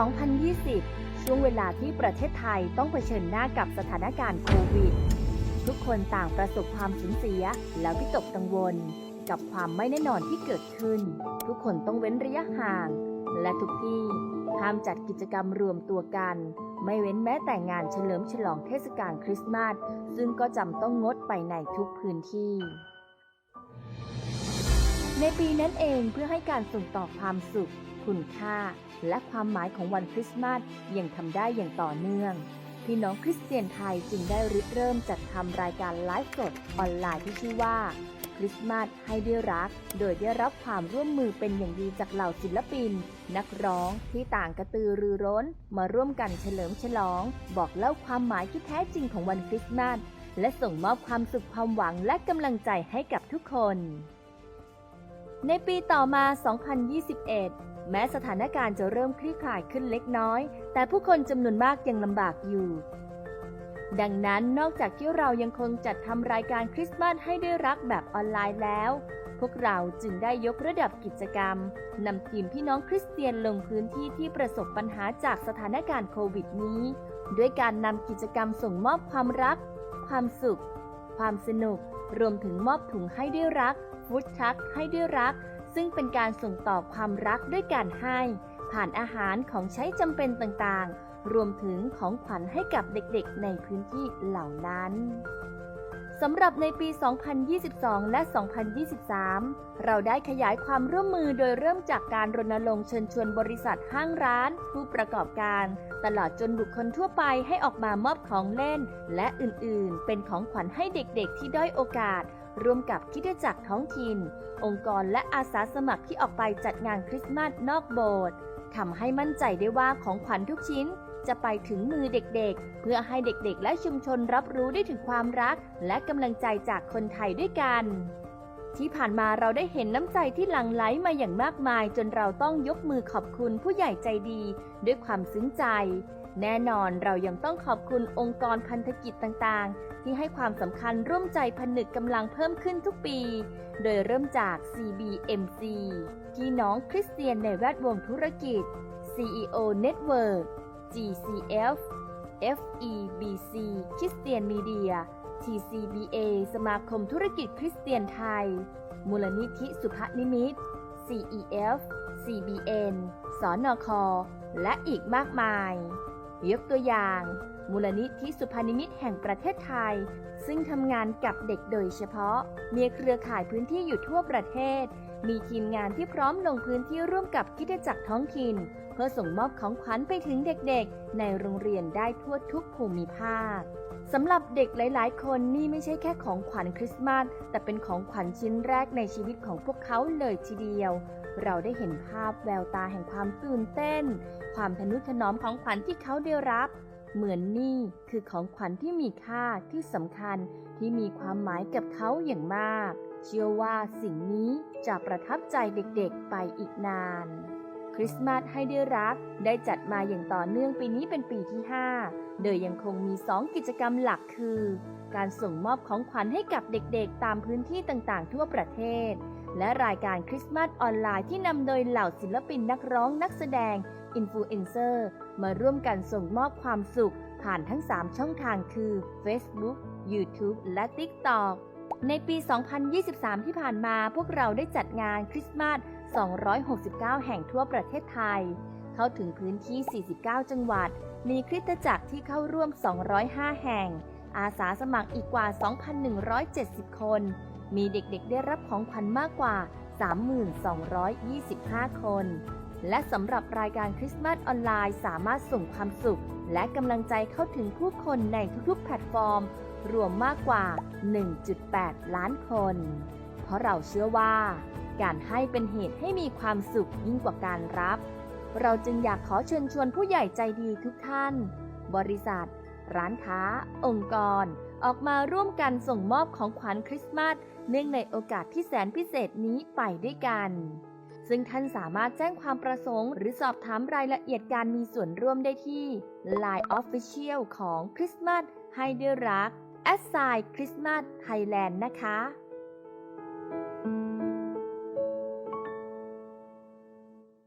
2020 ช่วงเวลาที่ประเทศไทยต้องเผชิญหน้ากับสถานการณ์โควิด ทุกคนต่างประสบความสูญเสีย และวิตกกังวล กับความไม่แน่นอนที่เกิดขึ้น ทุกคนต้องเว้นระยะห่าง และทุกที่ห้ามจัดกิจกรรมรวมตัวกัน ไม่เว้นแม้แต่งานเฉลิมฉลองเทศกาลคริสต์มาสซึ่งก็จำต้องงดไปในทุกพื้นที่ ในปีนั้นเองเพื่อให้การส่งต่อความสุข คุณค่า และความหมายของวันคริสต์มาสยังทำได้อย่างต่อเนื่อง พี่น้องคริสเตียนไทยจึงได้ริเริ่มจัดทำรายการไลฟ์สดออนไลน์ที่ชื่อว่าคริสต์มาสให้ด้รัก โดยได้รับความร่วมมือเป็นอย่างดีจากเหล่าศิลปิน นักร้องที่ต่างกระตือรือร้น มาร่วมกันเฉลิมฉลอง บอกเล่าความหมายที่แท้จริงของวันคริสต์มาสและส่งมอบความสุขความหวังและกำลังใจให้กับทุกคน ในปีต่อมา 2021 แม้สถานการณ์จะเริ่มคลี่คลายขึ้นเล็กน้อย แต่ผู้คนจำนวนมากยังลำบากอยู่ ดังนั้นนอกจากที่เรายังคงจัดทำรายการคริสต์มาสให้ด้วยรักแบบออนไลน์แล้ว พวกเราจึงได้ยกระดับกิจกรรมนำทีมพี่น้องคริสเตียนลงพื้นที่ที่ประสบปัญหาจากสถานการณ์โควิดนี้ ด้วยการนำกิจกรรมส่งมอบความรัก ความสุข ความสนุก รวมถึงมอบถุงให้ด้วยรัก ฟู้ดทรัคให้ด้วยรัก ซึ่งเป็นการส่งต่อความรักด้วยการให้ ผ่านอาหารของใช้จำเป็นต่างๆ รวมถึงของขวัญให้กับเด็กๆในพื้นที่เหล่านั้น สำหรับในปี 2022 และ 2023 เราได้ขยายความร่วมมือโดยเริ่มจากการรณรงค์เชิญชวนบริษัทห้างร้าน ผู้ประกอบการ ตลอดจนบุคคลทั่วไปให้ออกมามอบของเล่น และอื่นๆ เป็นของขวัญให้เด็กๆ ที่ด้อยโอกาส ร่วมกับคิดจักรท้องถิ่น องค์กรและอาสาสมัครที่ออกไปจัดงานคริสต์มาสนอกโบสถ์ทำให้มั่นใจได้ว่าของขวัญทุกชิ้น จะไปถึงมือเด็กๆ เพื่อให้เด็กๆ และชุมชนรับรู้ได้ถึงความรัก และกำลังใจจากคนไทยด้วยกัน ที่ผ่านมาเราได้เห็นน้ำใจที่หลั่งไหลมาอย่างมากมาย จนเราต้องยกมือขอบคุณผู้ใหญ่ใจดี ด้วยความซึ้งใจ แน่นอนเรายังต้องขอบคุณองค์กรพันธกิจต่างๆ ที่ให้ความสำคัญร่วมใจผนึกกำลังเพิ่มขึ้นทุกปี โดยเริ่มจาก CBMC พี่น้องคริสเตียนในแวดวงธุรกิจ CEO Network GCF FEBC คริสเตียนมีเดีย TCBA สมาคมธุรกิจคริสเตียนไทย มูลนิธิสุภนิมิต CEF CBN สอนคอและอีกมากมาย ยกตัวอย่าง มูลนิธิสุพนิมิตแห่งประเทศไทย ซึ่งทำงานกับเด็กโดยเฉพาะ มีเครือข่ายพื้นที่อยู่ทั่วประเทศ มีทีมงานที่พร้อมลงพื้นที่ร่วมกับคิดจักรท้องถิ่น เพื่อส่งมอบของขวัญไปถึงเด็กๆ ในโรงเรียนได้ทั่วทุกภูมิภาคสำหรับเด็กหลาย ๆ คนนี่ไม่ใช่แค่ของขวัญคริสต์มาสแต่เป็นของขวัญชิ้นแรกในชีวิตของพวกเขาเลยทีเดียว เราได้เห็นภาพแววตาแห่งความตื่นเต้น ความทนุถนอมของขวัญที่เขาได้รับ เหมือนนี่คือของขวัญที่มีค่าที่สำคัญที่มีความหมายกับเขาอย่างมาก เชื่อว่าสิ่งนี้จะประทับใจเด็ก ๆ ไปอีกนาน คริสต์มาสให้ได้รัก ได้จัดมาอย่างต่อเนื่องปีนี้เป็นปีที่ 5 โดยยังคงมี 2 กิจกรรมหลักคือ การส่งมอบของขวัญให้กับเด็กๆ ตามพื้นที่ต่างๆ ทั่วประเทศ และรายการคริสต์มาสออนไลน์ที่นำโดยเหล่าศิลปินนักร้องนักแสดง อินฟลูเอนเซอร์ มาร่วมกันส่งมอบความสุข ผ่านทั้ง 3 ช่องทางคือ Facebook YouTube และ TikTok ในปี 2023 ที่ผ่านมาพวกเราได้จัดงานคริสต์มาส 269 แห่งทั่วประเทศไทย เข้าถึงพื้นที่ 49 จังหวัด มีคริสตจักรที่เข้าร่วม 205 แห่ง อาสาสมัครอีกกว่า 2,170 คน มีเด็กๆได้รับของขวัญมากกว่า 3,225 คน และสำหรับรายการคริสต์มาสออนไลน์สามารถส่งความสุข และกำลังใจเข้าถึงผู้คนในทุกๆ แพลตฟอร์ม รวมมากกว่า 1.8 ล้านคน เพราะเราเชื่อว่า การให้เป็นเหตุให้มีความสุขยิ่งกว่าการรับ เราจึงอยากขอเชิญชวนผู้ใหญ่ใจดีทุกท่าน บริษัท ร้านค้า องค์กร ออกมาร่วมกันส่งมอบของขวัญคริสต์มาสเนื่องในโอกาสที่แสนพิเศษนี้ไปด้วยกัน ซึ่งท่านสามารถแจ้งความประสงค์ หรือสอบถามรายละเอียดการมีส่วนร่วมได้ที่ Line Official ของคริสต์มาสให้ด้วยรัก a s s i g n Christmas Thailand นะคะ